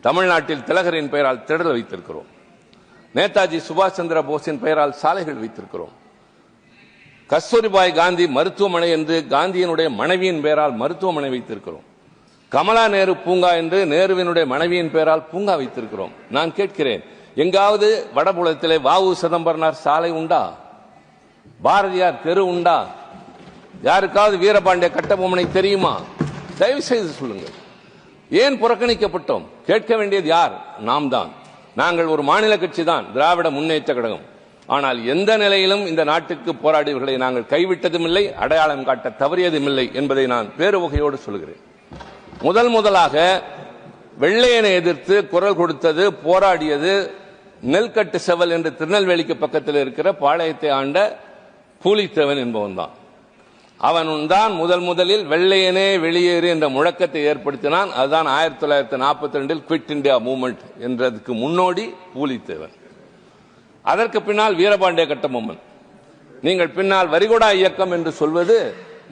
தமிழ்நாட்டில் திலகரின் பெயரால் திடல் வைத்திருக்கிறோம். நேதாஜி சுபாஷ் சந்திர போஸின் பெயரால் சாலைகள் வைத்திருக்கிறோம். கஸ்தூரிபாய் காந்தி மருத்துவமனை என்று காந்தியினுடைய மனைவியின் பெயரால் மருத்துவமனை வைத்திருக்கிறோம். கமலா நேரு பூங்கா என்று நேருவினுடைய மனைவியின் பெயரால் பூங்கா வைத்திருக்கிறோம். நான் கேட்கிறேன் எங்காவது வடபுலத்திலே வாவு சிதம்பரனார் சாலை உண்டா? பாரதியார் தெரு உண்டா? யாருக்காவது வீரபாண்டிய கட்டபொம்மனை தெரியுமா? தயவு செய்து சொல்லுங்கள். ஏன் புறக்கணிக்கப்பட்டோம்? கேட்க வேண்டியது யார்? நாம் தான் நாங்கள் ஒரு மாநில கட்சி தான் திராவிட முன்னேற்ற கழகம். ஆனால் எந்த நிலையிலும் இந்த நாட்டுக்கு போராடியவர்களை நாங்கள் கைவிட்டதும் இல்லை அடையாளம் காட்ட தவறியதும் இல்லை என்பதை நான் வேறு வகையோடு சொல்கிறேன். முதல் முதலாக வெள்ளையனை எதிர்த்து குரல் கொடுத்தது போராடியது நெல்கட்டு செவல் என்று திருநெல்வேலிக்கு பக்கத்தில் இருக்கிற பாளையத்தை ஆண்ட பூலித்தேவன் என்பவன் தான் அவன் முதல் முதலில் வெள்ளையனே வெளியேறு என்ற முழக்கத்தை ஏற்படுத்தினான். அதுதான் ஆயிரத்தி தொள்ளாயிரத்தி நாற்பத்தி ரெண்டில் குவிட் இந்தியா மூமெண்ட் என்றதுக்கு முன்னோடி பூலித்தேவன் அதற்கு பின்னால் வீரபாண்டிய கட்டபொம்மன். நீங்கள் பின்னால் வரிகொடா இயக்கம் என்று சொல்வது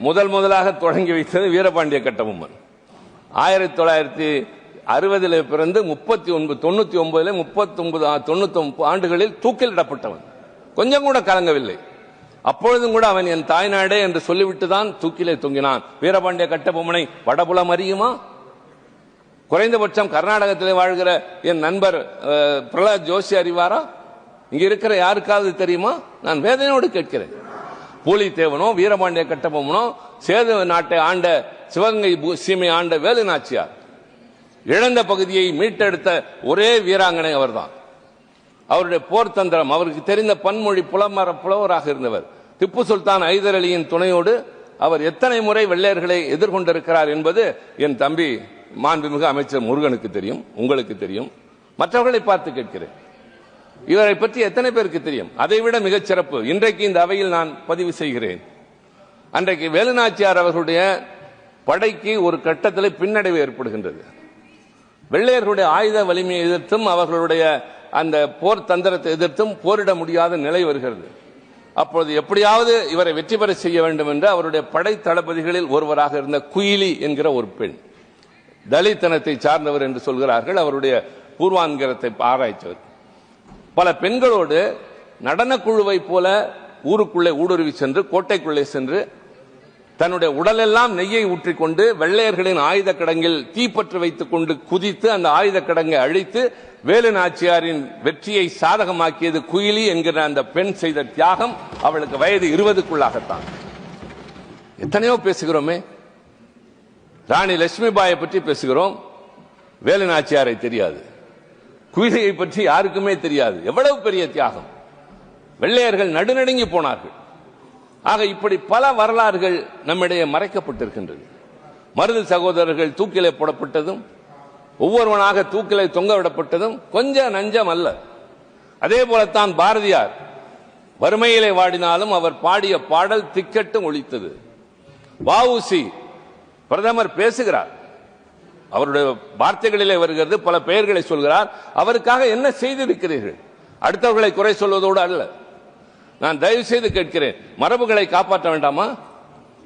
முதல் முதலாக தொடங்கி வைத்தது வீரபாண்டிய கட்டபொம்மன். ஆயிரத்தி தொள்ளாயிரத்தி அறுபதில் பிறந்து முப்பத்தி ஒன்பது தொண்ணூத்தி ஒன்பதுல முப்பத்தி ஒன்பது தொண்ணூத்தி ஒன்பது ஆண்டுகளில் தூக்கிலிடப்பட்டவன். கொஞ்சம் கூட கலங்கவில்லை. அப்பொழுதும் கூட அவன் என் தாய்நாடே என்று சொல்லிவிட்டு தான் தூக்கிலே தொங்கினான். வீரபாண்டிய கட்டபொம்மனை வடபுலம் அறியுமா? குறைந்தபட்சம் கர்நாடகத்திலே வாழ்கிற என் நண்பர் அஹ், பிரகலாத் ஜோஷி அறிவாரா? இங்க இருக்கிற யாருக்காவது தெரியுமா? நான் வேதனையோடு கேட்கிறேன். பூலித்தேவனோ வீரபாண்டிய கட்டபொம்மனோ சேது நாட்டை ஆண்ட சிவகங்கை சீமை ஆண்ட வேலு நாச்சியார். இழந்த பகுதியை மீட்டெடுத்த ஒரே வீராங்கனை அவர்தான். அவருடைய போர் தந்திரம் அவருக்கு தெரிந்த பன்மொழி புலமர புலவராக இருந்தவர். திப்பு சுல்தான் ஐதர் அலியின் துணையோடு அவர் எத்தனை முறை வெள்ளையர்களை எதிர்கொண்டிருக்கிறார் என்பது என் தம்பி மாண்புமிகு அமைச்சர் முருகனுக்கு தெரியும் உங்களுக்கு தெரியும். மற்றவர்களை பார்த்து கேட்கிறேன். இவரை பற்றி எத்தனை பேருக்கு தெரியும்? அதைவிட மிகச் சிறப்பு. இன்றைக்கு இந்த அவையில் நான் பதிவு செய்கிறேன். அன்றைக்கு வேலுநாச்சியார் அவர்களுடைய படைக்கு ஒரு கட்டத்தில் பின்னடைவு ஏற்படுகின்றது. வெள்ளையர்களுடைய ஆயுத வலிமையை எதிர்த்தும் அவர்களுடைய அந்த போர் தந்திரத்தை எதிர்த்தும் போரிட முடியாத நிலை வருகிறது. அப்பொழுது எப்படியாவது இவரை வெற்றி பெற செய்ய வேண்டும் என்று அவருடைய படை தளபதிகளில் ஒருவராக இருந்த குயிலி என்கிற ஒரு பெண். தலித்தனத்தை சார்ந்தவர் என்று சொல்கிறார்கள். அவருடைய பூர்வாங்கரத்தை ஆராய்ச்சவர். பல பெண்களோடு நடன குழுவை போல ஊருக்குள்ளே ஊடுருவி சென்று கோட்டைக்குள்ளே சென்று தன்னுடைய உடலெல்லாம் நெய்யை ஊற்றிக்கொண்டு வெள்ளையர்களின் ஆயுத கிடங்கில் தீப்பற்று வைத்துக் கொண்டு குதித்து அந்த ஆயுத கிடங்கை அழித்து வேலு நாச்சியாரின் வெற்றியை சாதகமாக்கியது குயிலி என்கிற அந்த பெண் செய்த தியாகம் அவளுக்கு வயது இருபதுக்குள்ளாகத்தான். எத்தனையோ பேசுகிறோமே. ராணி லட்சுமிபாயை பற்றி பேசுகிறோம். வேலு நாச்சியாரை தெரியாது. குயிலியை பற்றி யாருக்குமே தெரியாது. எவ்வளவு பெரிய தியாகம். வெள்ளையர்கள் நடுநடுங்கி போனார்கள். ஆக இப்படி பல வரலாறுகள் நம்மிடையே மறைக்கப்பட்டிருக்கின்றது. மருது சகோதரர்கள் தூக்கிலே போடப்பட்டதும் ஒவ்வொருவனாக தூக்கிலே தொங்க விடப்பட்டதும் கொஞ்சம் நஞ்சம் அல்ல. அதே போலத்தான் பாரதியார் வறுமையிலே வாடினாலும் அவர் பாடிய பாடல் திக்கட்டும் ஒழித்தது. வஉசி பிரதமர் பேசுகிறார். அவருடைய வார்த்தைகளிலே வருகிறது பல பெயர்களை சொல்கிறார். அவருக்காக என்ன செய்திருக்கிறீர்கள்? அடுத்தவர்களை குறை சொல்வதோடு அல்ல. நான் தயவு செய்து கேட்கிறேன் மரபுகளை காப்பாற்ற வேண்டாமா?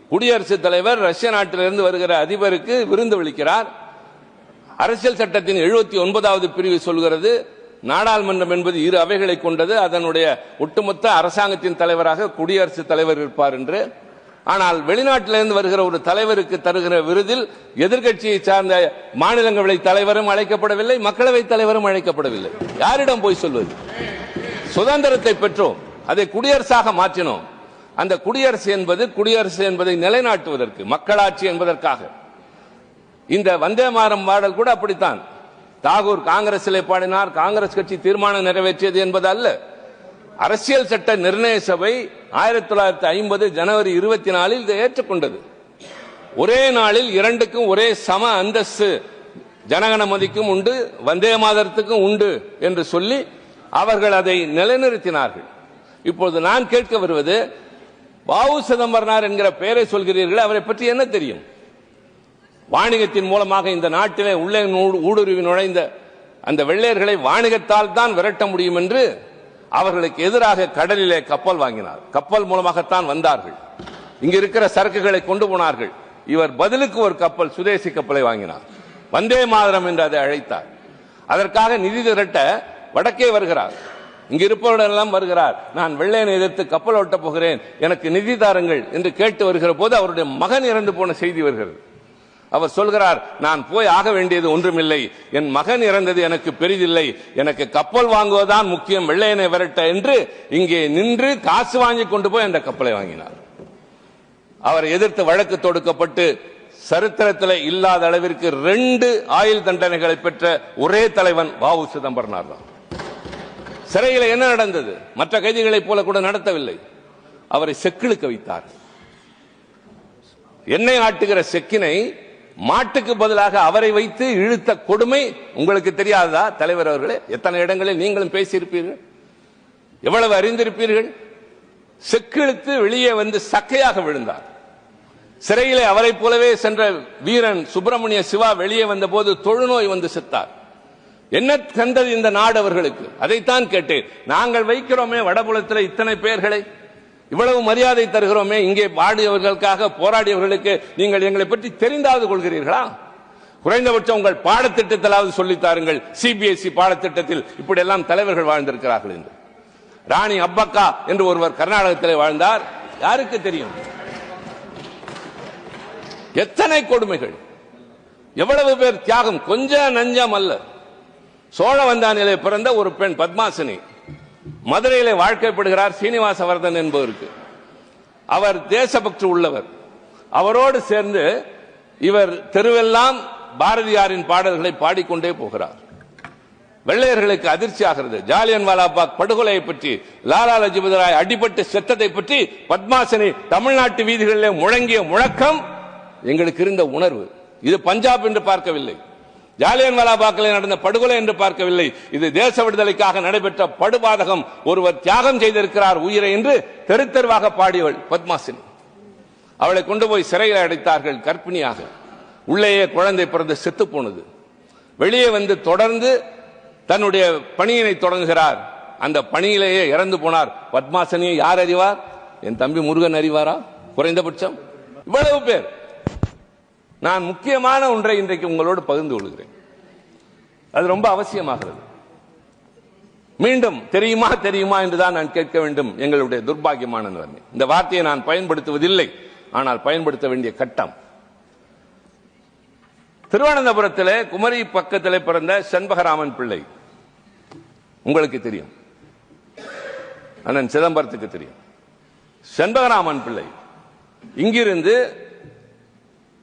குடியரசுத் தலைவர் ரஷ்ய நாட்டிலிருந்து வருகிற அதிபருக்கு விருந்து விளிக்கிறார். அரசியல் சட்டத்தின் எழுபத்தி ஒன்பதாவது பிரிவு சொல்கிறது நாடாளுமன்றம் என்பது இரு அவைகளை கொண்டது அதனுடைய ஒட்டுமொத்த அரசாங்கத்தின் தலைவராக குடியரசுத் தலைவர் இருப்பார் என்று. ஆனால் வெளிநாட்டிலிருந்து வருகிற ஒரு தலைவருக்கு தருகிற விருதில் எதிர்கட்சியை சார்ந்த மாநிலங்களவை தலைவரும் அழைக்கப்படவில்லை மக்களவை தலைவரும் அழைக்கப்படவில்லை. யாரிடம் போய் சொல்வது? சுதந்திரத்தை பெற்றோம். அதை குடியரசாக மாற்றினோம். அந்த குடியரசு என்பது குடியரசு என்பதை நிலைநாட்டுவதற்கு மக்களாட்சி என்பதற்காக. இந்த வந்தே மாறம் பாடல் கூட அப்படித்தான். தாகூர் காங்கிரசிலே பாடினார் காங்கிரஸ் கட்சி தீர்மானம் நிறைவேற்றியது என்பது அல்ல. அரசியல் சட்ட நிர்ணய சபை ஆயிரத்தி தொள்ளாயிரத்தி ஐம்பது ஜனவரி இருபத்தி நாலில் இதை ஏற்றுக்கொண்டது. ஒரே நாளில் இரண்டுக்கும் ஒரே சம அந்தஸ்து ஜனகணமதிக்கும் உண்டு வந்தே மாதரத்துக்கும் உண்டு என்று சொல்லி அவர்கள் அதை நிலைநிறுத்தினார்கள். இப்பொழுது நான் கேட்க வருவது பாவு சிதம்பரனார் என்கிற பெயரை சொல்கிறீர்கள் அவரை பற்றி என்ன தெரியும்? வாணிகத்தின் மூலமாக இந்த நாட்டிலே உள்ளே ஊடுருவி நுழைந்த அந்த வெள்ளையர்களை வாணிகத்தால் தான் விரட்ட முடியும் என்று அவர்களுக்கு எதிராக கடலிலே கப்பல் வாங்கினார். கப்பல் மூலமாகத்தான் வந்தார்கள். இங்க இருக்கிற சரக்குகளை கொண்டு போனார்கள். இவர் பதிலுக்கு ஒரு கப்பல் சுதேசி கப்பலை வாங்கினார். வந்தே மாதரம் என்று அதை அழைத்தார். அதற்காக நிதி திரட்ட வடக்கே வருகிறார். இங்கு இருப்பவரெல்லாம் வருகிறார் நான் வெள்ளையனை எதிர்த்து கப்பல் ஓட்டப் போகிறேன் எனக்கு நிதி தாருங்கள் என்று கேட்டு வருகிற போது அவருடைய மகன் இறந்து போன செய்தி வருகிறது. அவர் சொல்கிறார் நான் போய் ஆக வேண்டியது ஒன்றுமில்லை. என் மகன் இறந்தது எனக்கு பெரிதில்லை. எனக்கு கப்பல் வாங்குவதுதான் முக்கியம். வெள்ளையனை விரட்ட என்று இங்கே நின்று காசு வாங்கி கொண்டு போய் அந்த கப்பலை வாங்கினார். அவரை எதிர்த்து வழக்கு தொடுக்கப்பட்டு சரித்திரத்தில் இல்லாத அளவிற்கு ரெண்டு ஆயுள் தண்டனைகளை பெற்ற ஒரே தலைவன் வாவு சிதம்பரனார் தான். சிறையில் என்ன நடந்தது? மற்ற கைதிகளைப் போல கூட நடத்தவில்லை. அவரை செக்கிழுக்க வைத்தார். எண்ணெய் ஆட்டுகிற செக்கினை மாட்டுக்கு பதிலாக அவரை வைத்து இழுத்த கொடுமை உங்களுக்கு தெரியாததா? தலைவர் அவர்களே எத்தனை இடங்களில் நீங்களும் பேசியிருப்பீர்கள்? எவ்வளவு அறிந்திருப்பீர்கள்? செக்கிழுத்து வெளியே வந்து சக்கையாக விழுந்தார். சிறையிலே அவரைப் போலவே சென்ற வீரன் சுப்பிரமணிய சிவா வெளியே வந்த போது தொழுநோய் வந்து செத்தார். என்ன கண்டது இந்த நாடு அவர்களுக்கு? அதைத்தான் கேட்டேன். நாங்கள் வைக்கிறோமே வடபுலத்தில் இத்தனை பேர்களை. இவ்வளவு மரியாதை தருகிறோமே இங்கே பாடியவர்களுக்காக போராடியவர்களுக்கு நீங்கள் எங்களை பற்றி தெரிந்தாவது கொள்கிறீர்களா? குறைந்தபட்சம் உங்கள் பாடத்திட்டத்திலாவது சொல்லித் தாருங்கள். சிபிஎஸ்இ பாடத்திட்டத்தில் இப்படி எல்லாம் தலைவர்கள் வாழ்ந்திருக்கிறார்கள் என்று. ராணி அப்பக்கா என்று ஒருவர் கர்நாடகத்தில் வாழ்ந்தார். யாருக்கு தெரியும்? எத்தனை கொடுமைகள். எவ்வளவு பேர் தியாகம். கொஞ்சம் நஞ்சம் அல்ல. சோழவந்தானிலே பிறந்த ஒரு பெண் பத்மாசினி. மதுரையிலே வாழ்க்கைப்படுகிறார் சீனிவாசவர்தன் என்பவருக்கு. அவர் தேசபக்தி உள்ளவர். அவரோடு சேர்ந்து இவர் தெருவெல்லாம் பாரதியாரின் பாடல்களை பாடிக்கொண்டே போகிறார். வெள்ளையர்களுக்கு அதிர்ச்சி ஆகிறது ஜாலியன் வாலாபாக் படுகொலையை பற்றி லாலா லஜபதி ராய் அடிபட்டு செத்ததை பற்றி பத்மாசினி தமிழ்நாட்டு வீதிகளிலே முழங்கிய முழக்கம் எங்களுக்கு இருந்த உணர்வு. இது பஞ்சாப் என்று பார்க்கவில்லை. ஜாலியன் வாலாபாக்கில் நடந்த படுகொலை என்று பார்க்கவில்லை. இது தேச விடுதலைக்காக நடைபெற்ற படுபாதகம். ஒருவர் தியாகம் செய்திருக்கிறார் உயிரை என்று தெரு தெருவாக பாடியவள் பத்மாசினி. அவளை கொண்டு போய் சிறையில் அடைத்தார்கள் கர்ப்பிணியாக. உள்ளேயே குழந்தை பிறந்து செத்து போனது. வெளியே வந்து தொடர்ந்து தன்னுடைய பணியினை தொடங்குகிறார். அந்த பணியிலேயே இறந்து போனார். பத்மாசனியை யார் அறிவார்? என் தம்பி முருகன் அறிவாரா? குறைந்தபட்சம். இவ்வளவு பேர். நான் முக்கியமான ஒன்றை இன்றைக்கு உங்களோடு பகிர்ந்து கொள்கிறேன். அது ரொம்ப அவசியமாகிறது. மீண்டும் தெரியுமா தெரியுமா என்றுதான் நான் கேட்க வேண்டும். எங்களுடைய துர்பாகியமான நிலைமை. இந்த வார்த்தையை நான் பயன்படுத்துவதில்லை. ஆனால் பயன்படுத்த வேண்டிய கட்டம். திருவனந்தபுரத்திலே குமரி பக்கத்தில் பிறந்த செண்பகராமன் பிள்ளை. உங்களுக்கு தெரியும். அண்ணன் சிதம்பரத்துக்கு தெரியும். செண்பகராமன் பிள்ளை. இங்கிருந்து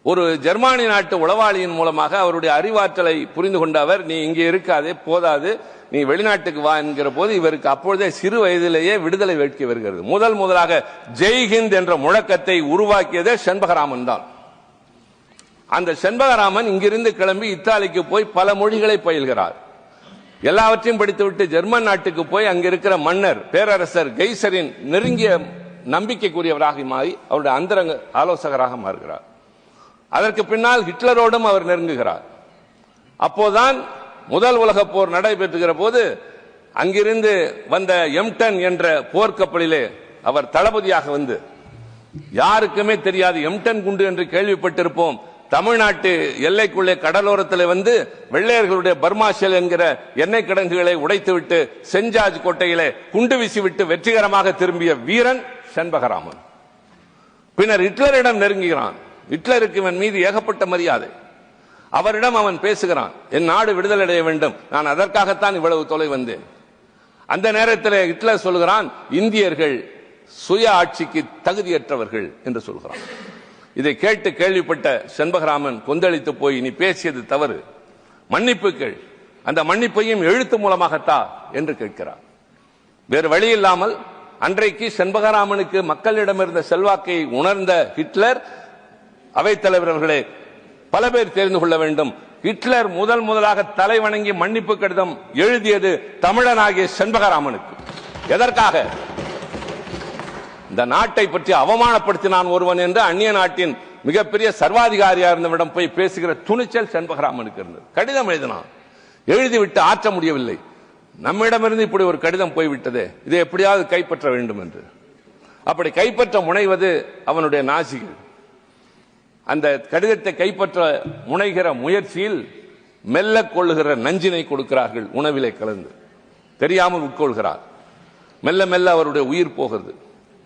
ஒரு ஜெர்மானி நாட்டு உளவாளியின் மூலமாக அவருடைய அறிவாற்றலை புரிந்து கொண்ட அவர் நீ இங்கே இருக்காதே போதாது நீ வெளிநாட்டுக்கு வா என்கிற போது இவருக்கு அப்பொழுதே சிறு வயதிலேயே விடுதலை வேட்கை வருகிறது. முதல் முதலாக ஜெய்ஹிந்த் என்ற முழக்கத்தை உருவாக்கியதே செண்பகராமன் தான். அந்த செண்பகராமன் இங்கிருந்து கிளம்பி இத்தாலிக்கு போய் பல மொழிகளை பயில்கிறார். எல்லாவற்றையும் படித்துவிட்டு ஜெர்மன் நாட்டுக்கு போய் அங்கிருக்கிற மன்னர் பேரரசர் கெய்சரின் நெருங்கிய நம்பிக்கைக்குரியவராக மாறி அவருடைய அந்தரங்க ஆலோசகராக மாறுகிறார். அதற்கு பின்னால் ஹிட்லரோடும் அவர் நெருங்குகிறார். அப்போதான் முதல் உலக போர் நடைபெற்றுகிற போது அங்கிருந்து வந்த எம்டன் என்ற போர்க்கப்பலிலே அவர் தளபதியாக வந்து யாருக்குமே தெரியாது எம்டன் குண்டு என்று கேள்விப்பட்டிருப்போம். தமிழ்நாட்டு எல்லைக்குள்ளே கடலோரத்தில் வந்து வெள்ளையர்களுடைய பர்மாஷல் என்கிற எண்ணெய் கிடங்குகளை உடைத்துவிட்டு செஞ்சாஜ் கோட்டையிலே குண்டு வீசிவிட்டு வெற்றிகரமாக திரும்பிய வீரன் செண்பகராமன். பின்னர் ஹிட்லரிடம் நெருங்குகிறான். ஹிட்லருக்கு இவன் மீது ஏகப்பட்ட மரியாதை. அவரிடம் அவன் பேசுகிறான் என் நாடு விடுதலை அடைய வேண்டும். நான் அதற்காகத்தான் இவ்வளவு தொலை வந்தேன். அந்த நேரத்தில் ஹிட்லர் சொல்கிறான் இந்தியர்கள் சுய ஆட்சிக்கு தகுதியற்றவர்கள் என்று சொல்கிறான். இதை கேட்டு கேள்விப்பட்ட செண்பகராமன் கொந்தளித்து போய் நீ பேசியது தவறு. மன்னிப்பு கேள். அந்த மன்னிப்பையும் எழுத்து மூலமாகத்தா? என்று கேட்கிறார் வேறு வழி இல்லாமல் அன்றைக்கு செண்பகராமனுக்கு மக்களிடமிருந்த செல்வாக்கை உணர்ந்த ஹிட்லர் அவைத்தலைவர் அவர்களே பல பேர் தெரிந்து கொள்ள வேண்டும். ஹிட்லர் முதல் முதலாக தலை வணங்கி மன்னிப்பு கடிதம் எழுதியது தமிழனாகிய செண்பகராமனுக்கு. எதற்காக? இந்த நாட்டை பற்றி அவமானப்படுத்தினான் ஒருவன் என்று அந்நிய நாட்டின் மிகப்பெரிய சர்வாதிகாரியா இருந்தவிடம் போய் பேசுகிற துணிச்சல் செண்பகராமனுக்கு இருந்தது. கடிதம் எழுதினான். எழுதிவிட்டு ஆற்ற முடியவில்லை. நம்மிடமிருந்து இப்படி ஒரு கடிதம் போய்விட்டது இதை எப்படியாவது கைப்பற்ற வேண்டும் என்று. அப்படி கைப்பற்ற முனைவது அவனுடைய நாசிகள். அந்த கடிதத்தை கைப்பற்ற முனைகிற முயற்சியில் மெல்ல கொள்ளுகிற நஞ்சினை கொடுக்கிறார்கள் உணவிலே கலந்து. தெரியாமல் உட்கொள்கிறார். மெல்ல மெல்ல அவருடைய உயிர் போகிறது.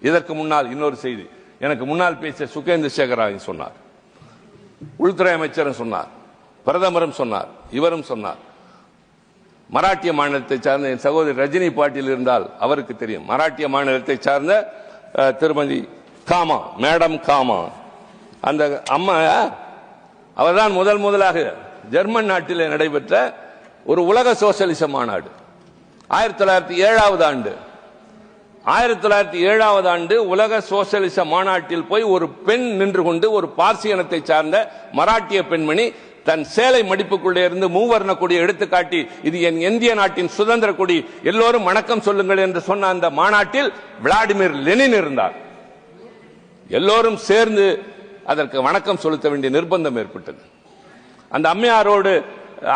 இதற்கு முன்னால் இன்னொரு செய்தி. எனக்கு முன்னால் பேசிய சுகேந்திர சேகராயன் சொன்னார். உள்துறை அமைச்சரும் சொன்னார். பிரதமரும் சொன்னார். இவரும் சொன்னார். மராட்டிய மாநிலத்தை சார்ந்த என் சகோதரி ரஜினி பாட்டில் இருந்தால் அவருக்கு தெரியும். மராட்டிய மாநிலத்தை சார்ந்த திருமதி காமா மேடம் காமா. அந்த அம்மா அவர்தான் முதல் முதலாக ஜெர்மன் நாட்டில் நடைபெற்ற ஒரு உலக சோசியலிச மாநாடு. ஆயிரத்தி தொள்ளாயிரத்தி ஏழாவது ஆண்டு. ஆயிரத்தி தொள்ளாயிரத்தி ஏழாவது ஆண்டு உலக சோசியலிச மாநாட்டில் போய் ஒரு பெண் நின்று கொண்டு ஒரு பார்சி இனத்தை சார்ந்த மராட்டிய பெண்மணி தன் சேலை மடிப்புக்குள்ளே இருந்து மூவர்ண கொடியை எடுத்து காட்டி இது என் இந்திய நாட்டின் சுதந்திர கொடி எல்லோரும் வணக்கம் சொல்லுங்கள் என்று சொன்ன அந்த மாநாட்டில் விளாடிமிர் லெனின் இருந்தார். எல்லோரும் சேர்ந்து அதற்கு வணக்கம் செலுத்த வேண்டிய நிர்பந்தம் ஏற்பட்டது. அந்த அம்மையாரோடு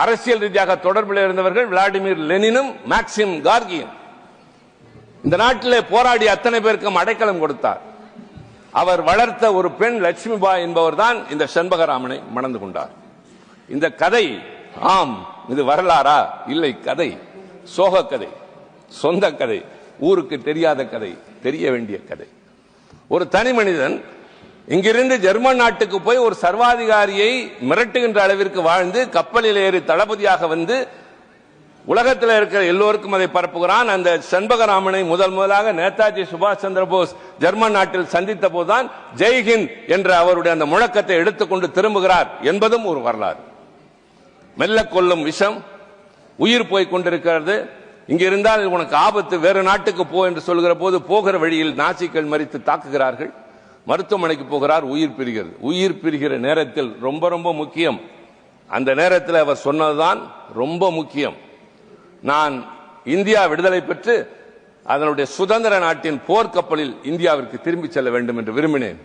அரசியல் ரீதியாக தொடர்பில் இருந்தவர்கள் விளாடிமிர் லெனினும் மேக்சிம் கார்கியும். இந்த நாட்டிலே போராடி அத்தனை பேருக்கும் அடைக்கலம் கொடுத்தார். அவர் வளர்த்த ஒரு பெண் லட்சுமி பாய் என்பவர் தான் இந்த செண்பகராமனை மணந்து கொண்டார். இந்த கதை ஆம் இது வரலாறா? இல்லை கதை. சோக கதை சொந்த கதை ஊருக்கு தெரியாத கதை தெரிய வேண்டிய கதை. ஒரு தனி மனிதன் இங்கிருந்து ஜெர்மன் நாட்டுக்கு போய் ஒரு சர்வாதிகாரியை மிரட்டுகின்ற அளவிற்கு வாழ்ந்து கப்பலில் ஏறி தளபதியாக வந்து உலகத்தில் இருக்கிற எல்லோருக்கும் அதை பரப்புகிறான். அந்த செண்பகராமனை முதல் முதலாக நேதாஜி சுபாஷ் சந்திர போஸ் ஜெர்மன் நாட்டில் சந்தித்த போதுதான் ஜெய்ஹிந்த் என்ற அவருடைய அந்த முழக்கத்தை எடுத்துக்கொண்டு திரும்புகிறார் என்பதும் ஒரு வரலாறு. மெல்ல கொல்லும் விஷம் உயிர் போய் கொண்டிருக்கிறது. இங்க இருந்தால் உனக்கு ஆபத்து வேறு நாட்டுக்கு போ என்று சொல்கிற போது போகிற வழியில் நாசிக்கள் மறித்து தாக்குகிறார்கள். மருத்துவமனைக்கு போகிறார் உயிர் பிரிகிறது. உயிர் பிரிகிற நேரத்தில் ரொம்ப ரொம்ப முக்கியம். அந்த நேரத்தில் அவர் சொன்னதுதான் ரொம்ப முக்கியம். நான் இந்தியா விடுதலை பெற்று அதனுடைய சுதந்திர நாட்டின் போர்க்கப்பலில் இந்தியாவிற்கு திரும்பி செல்ல வேண்டும் என்று விரும்பினேன்.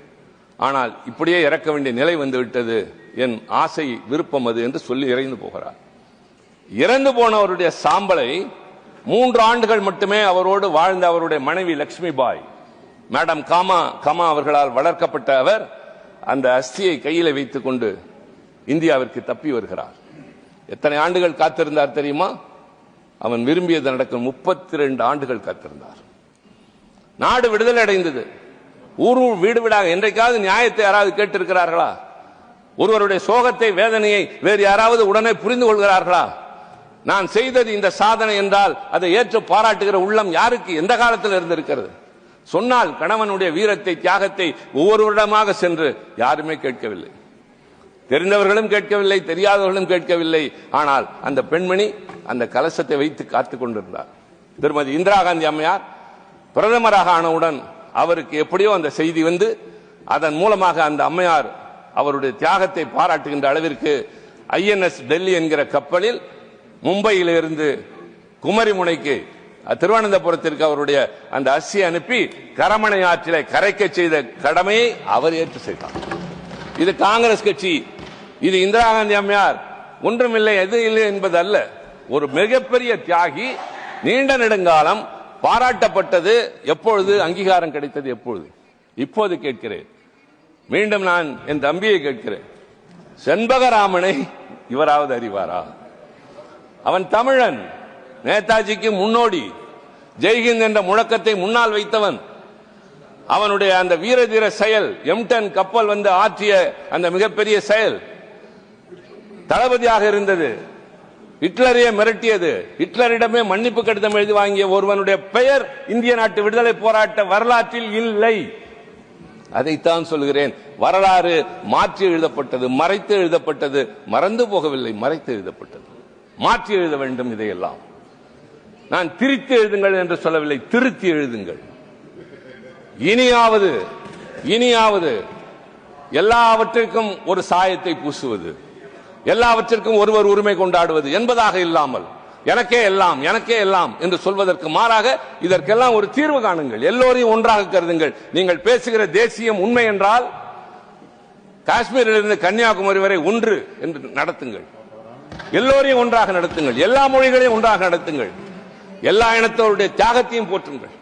ஆனால் இப்படியே இறக்க வேண்டிய நிலை வந்துவிட்டது என் ஆசை விருப்பம் அது என்று சொல்லி இறைந்து போகிறார். இறந்து போனவருடைய சாம்பலை மூன்று ஆண்டுகள் மட்டுமே அவரோடு வாழ்ந்த அவருடைய மனைவி லட்சுமி பாய் மேடம் காமா காமா அவர்களால் வளர்க்கப்பட்ட அவர் அந்த அஸ்தியை கையில் வைத்துக் கொண்டு இந்தியாவிற்கு தப்பி வருகிறார். எத்தனை ஆண்டுகள் காத்திருந்தார் தெரியுமா? அவன் விரும்பியது நடக்கும் முப்பத்தி ரெண்டு ஆண்டுகள் காத்திருந்தார். நாடு விடுதலை அடைந்தது. ஊர் ஊர் வீடு வீடாக என்றைக்காவது நியாயத்தை யாராவது கேட்டிருக்கிறார்களா? ஒருவருடைய சோகத்தை வேதனையை வேறு யாராவது உடனே புரிந்து கொள்கிறார்களா? நான் செய்தது இந்த சாதனை என்றால் அதை ஏற்று பாராட்டுகிற உள்ளம் யாருக்கு எந்த காலத்தில் இருந்திருக்கிறது? சொன்னால் கணவனுடைய வீரத்தை தியாகத்தை ஒவ்வொருவரிடமாக சென்று யாருமே கேட்கவில்லை. தெரிந்தவர்களும் கேட்கவில்லை தெரியாதவர்களும் கேட்கவில்லை. ஆனால் அந்த பெண்மணி அந்த கலசத்தை வைத்து காத்துக் கொண்டிருந்தார். திருமதி இந்திரா காந்தி அம்மையார் பிரதமராக ஆனவுடன் அவருக்கு எப்படியோ அந்த செய்தி வந்து அதன் மூலமாக அந்த அம்மையார் அவருடைய தியாகத்தை பாராட்டுகின்ற அளவிற்கு ஐஎன்எஸ் டெல்லி என்கிற கப்பலில் மும்பையிலிருந்து குமரிமுனைக்கு திருவனந்தபுரத்திற்கு அவருடைய அந்த அஸ்தி அனுப்பி கரமனை ஆற்றிலே கரைக்க செய்த கடமையை அவர் ஏற்று செய்தார். இது காங்கிரஸ் கட்சி இது இந்திரா காந்தி அம்மையார். ஒன்றுமில்லை எது இல்லை என்பது அல்ல ஒரு மிகப்பெரிய தியாகி நீண்ட நெடுங்காலம் பாராட்டப்பட்டது எப்பொழுது அங்கீகாரம் கிடைத்தது எப்பொழுது? இப்போது கேட்கிறேன். மீண்டும் நான் என் தம்பியை கேட்கிறேன். செண்பகராமனை இவராவது அறிவாரா? அவன் தமிழன். நேதாஜிக்கு முன்னோடி ஜெய்ஹிந்த் என்ற முழக்கத்தை முன்னால் வைத்தவன். அவனுடைய அந்த வீர தீர செயல் எம்டன் கப்பல் வந்து ஆற்றிய அந்த மிகப்பெரிய செயல் தளபதியாக இருந்தது. ஹிட்லரையே மிரட்டியது. ஹிட்லரிடமே மன்னிப்பு கடிதம் எழுதி வாங்கிய ஒருவனுடைய பெயர் இந்திய நாட்டு விடுதலை போராட்ட வரலாற்றில் இல்லை. அதைத்தான் சொல்கிறேன். வரலாறு மாற்றி எழுதப்பட்டது மறைத்து எழுதப்பட்டது மறந்து போகவில்லை மறைத்து எழுதப்பட்டது. மாற்றி எழுத வேண்டும் இதையெல்லாம். நான் திரித்து எழுதுங்கள் என்று சொல்லவில்லை திருத்தி எழுதுங்கள். இனியாவது இனியாவது எல்லாவற்றிற்கும் ஒரு சாயத்தை பூசுவது எல்லாவற்றிற்கும் ஒருவர் உரிமை கொண்டாடுவது என்பதாக இல்லாமல் எனக்கே எல்லாம் எனக்கே எல்லாம் என்று சொல்வதற்கு மாறாக இதற்கெல்லாம் ஒரு தீர்வு காணுங்கள் எல்லோரையும் ஒன்றாக கருதுங்கள். நீங்கள் பேசுகிற தேசியம் உண்மை என்றால் காஷ்மீரிலிருந்து கன்னியாகுமரி வரை ஒன்று என்று நடத்துங்கள். எல்லோரையும் ஒன்றாக நடத்துங்கள் எல்லா மொழிகளையும் ஒன்றாக நடத்துங்கள். எல்லா இனத்தவருடைய தியாகத்தையும் போற்றுங்கள்.